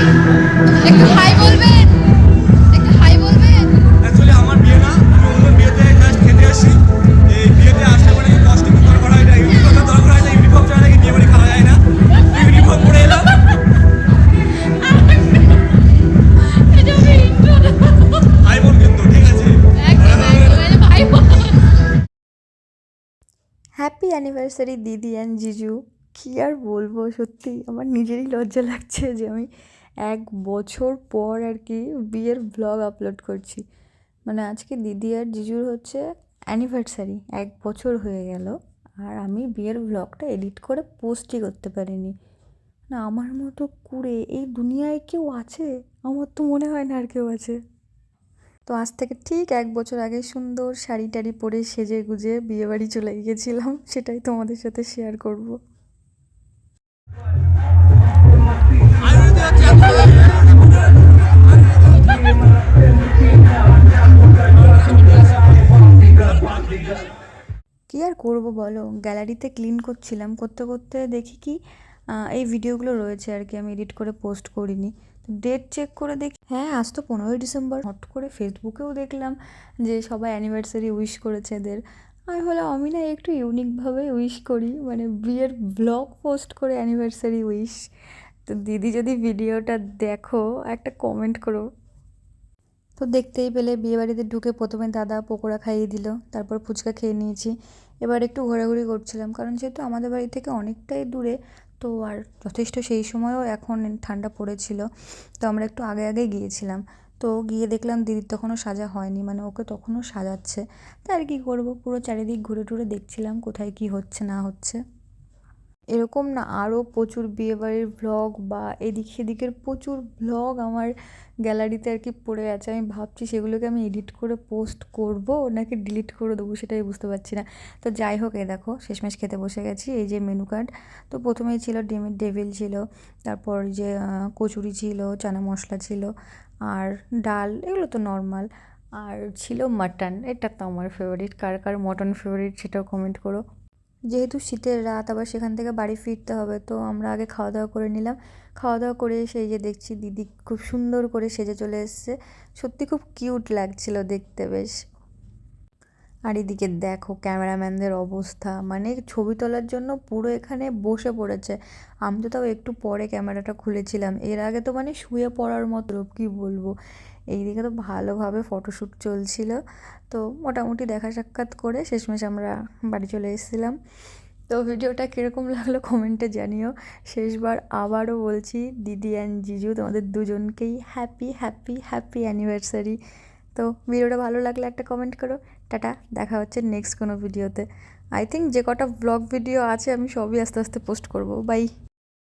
একটু হাই বলবেন? একটু হাই বলবেন? অ্যাকচুয়ালি আমার বিয়ে না আমি অন্য বিয়েতে জাস্ট খেতে আসি। এই বিয়েতে আসলে মানে কষ্ট একটু দরকার হয় না ইউনিফর্মটা দরকার হয় না ইউনিফর্ম ছাড়া নাকি বিয়ে বাড়ি খাওয়া যায় না। ইউনিফর্ম পরে এলাম এটা আমি intro দেবো। হাই বোন কিন্তু ঠিক আছে? একদম একদম এই যে ভাই বোন। হ্যাপি অ্যানিভার্সারি দিদি অ্যান্ড জিজু কী আর বলব সত্যি আমার নিজেরই লজ্জা লাগছে যে আমি এক বছর পর আর কি বিয়ের ব্লগ আপলোড করছি। মানে আজকে দিদি আর জিজুর হচ্ছে অ্যানিভার্সারি এক বছর হয়ে গেল। আর আমি বিয়ের ব্লগটা এডিট করে পোস্টই করতে পারিনি। না, আমার মতো কুড়ে এই দুনিয়ায় কেউ আছে? আমার তো মনে হয় না আর কেউ আছে। তো আজ থেকে ঠিক এক বছর আগে সুন্দর শাড়ি টাড়ি পরে সেজে গুজে বিয়ে বাড়ি চলে গিয়েছিলাম, সেটাই তোমাদের সাথে শেয়ার করব। করব বলো? গ্যালারিতে ক্লিন করছিলাম। করতে করতে দেখি কি এই ভিডিওগুলো রয়েছে আর কি, আমি এডিট করে পোস্ট করিনি। ডেট চেক করে দেখি। হ্যাঁ আজ তো পনেরোই ডিসেম্বর। হট করে ফেসবুকেও দেখলাম যে সবাই অ্যানিভার্সারি উইশ করেছে এদের। আমি হলো আমি না একটু ইউনিকভাবে উইশ করি। মানে বিয়ের ব্লগ পোস্ট করে অ্যানিভার্সারি উইশ তো দিদি যদি ভিডিওটা দেখো, একটা কমেন্ট করো। তো দেখতেই পেলে বিয়েবাড়িতে ঢুকে প্রথমে দাদা পকোড়া খাইয়ে দিল, তারপর ফুচকা খেয়ে নিয়েছি। এবার একটু ঘোরাঘুরি করছিলাম, কারণ যেহেতু আমাদের বাড়ি থেকে অনেকটাই দূরে, তো আর যথেষ্ট সেই সময়ও এখন ঠান্ডা পড়েছিল, তো আমরা একটু আগে আগে গিয়েছিলাম। তো গিয়ে দেখলাম দিদির তখনও সাজা হয়নি মানে ওকে তখনও সাজাচ্ছে। তা আর কী করব, পুরো চারিদিক ঘুরে টুরে দেখছিলাম কোথায় কী হচ্ছে না হচ্ছে। এরকম না আরও প্রচুর বিয়েবাড়ির ভ্লগ বা এদিক সেদিকের প্রচুর ভ্লগ আমার গ্যালারিতে আর কি পড়ে আছে। আমি ভাবছি সেগুলোকে আমি এডিট করে পোস্ট করব, নাকি ডিলিট করে দেবো সেটাই বুঝতে পারছি না। তো যাই হোক এ দেখো, শেষমেশ খেতে বসে গেছি, এই যে মেনু কার্ড তো প্রথমেই ছিল ডিমের ডেভিল ছিল, তারপর যে কচুরি ছিল, চানা মশলা ছিল, আর ডাল, এগুলো তো নর্মাল আর ছিল মাটন এটা তো আমার ফেভারিট কার কার মটন ফেভারিট সেটাও কমেন্ট করো। যেহেতু শীতের রাত, আবার সেখান থেকে বাড়ি ফিরতে হবে, তো আমরা আগে খাওয়া দাওয়া করে নিলাম। খাওয়া দাওয়া করে সেই যে দেখছি দিদি খুব সুন্দর করে সেজে চলে এসছে। সত্যি খুব কিউট লাগছিল দেখতে বেশ। আর এদিকে দেখো ক্যামেরাম্যানদের অবস্থা। মানে ছবি তোলার জন্য পুরো এখানে বসে পড়েছে। আমি তো তাও একটু পরে ক্যামেরাটা খুলেছিলাম। এর আগে তো মানে শুয়ে পড়ার মতো, কী বলব? এইদিকে তো ভালোভাবে ফটোশ্যুট চলছিল। তো মোটামুটি দেখা সাক্ষাৎ করে শেষমেশ আমরা বাড়ি চলে এসেছিলাম। তো ভিডিওটা কীরকম লাগল কমেন্টে জানিও। শেষবার আবারও বলছি, দিদি অ্যান্ড জিজু তোমাদের দুজনকেই হ্যাপি হ্যাপি হ্যাপি অ্যানিভার্সারি তো ভিডিওটা ভালো লাগলে একটা কমেন্ট করো। টাটা, দেখা হচ্ছে নেক্সট কোনো ভিডিওতে আই থিঙ্ক যে কটা ব্লগ ভিডিও আছে আমি সবই আস্তে আস্তে পোস্ট করব। বাই